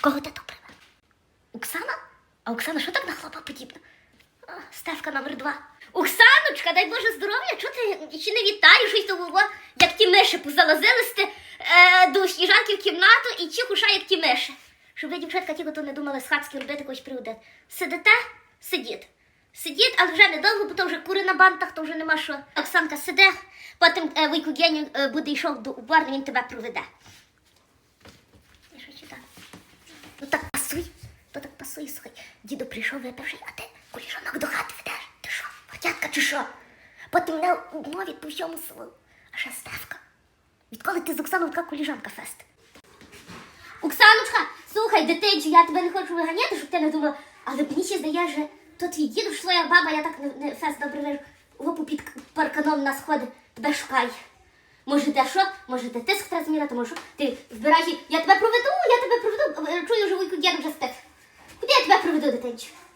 Кого тато приве? Оксана? А Оксана, що так на хлопа подібна? Ставка номер два. Оксаночка, дай Боже здоров'я, чого ти ще не вітаєш й того, як ті миші позалазились е, до сніжанки в кімнату і чих уша, як ті миші. Щоб ви, дівчатка, тільки то не думали з хацьки робити когось приводити. Сидите, сидіть. Сидіть, але вже недовго, бо то вже кури на бантах, то вже нема що. Оксанка сиде, потім е, Вийку Геню е, буде йшов до уборни, він тебе проведе. Діду прийшов випивши, а ти кулішанок до хати ведеш. Ти що, хотятка чи що? Потім мене мовить по всьому селу. А ще Стевка. Відколи ти з Оксаною така коліжанка фест? Оксаночка, слухай, дитинче, я тебе не хочу виганяти, щоб ти не думала, але мені ще здає, що то твій дідусь, своя баба, я так не, не фест добре вижу, вопу під парканом на сходи, тебе шукає. Може, де що? Може, де тиск треба може, що? ти збираєш, я тебе проведу, я тебе проведу, чую, що вуйку дід вже спить. Cândido.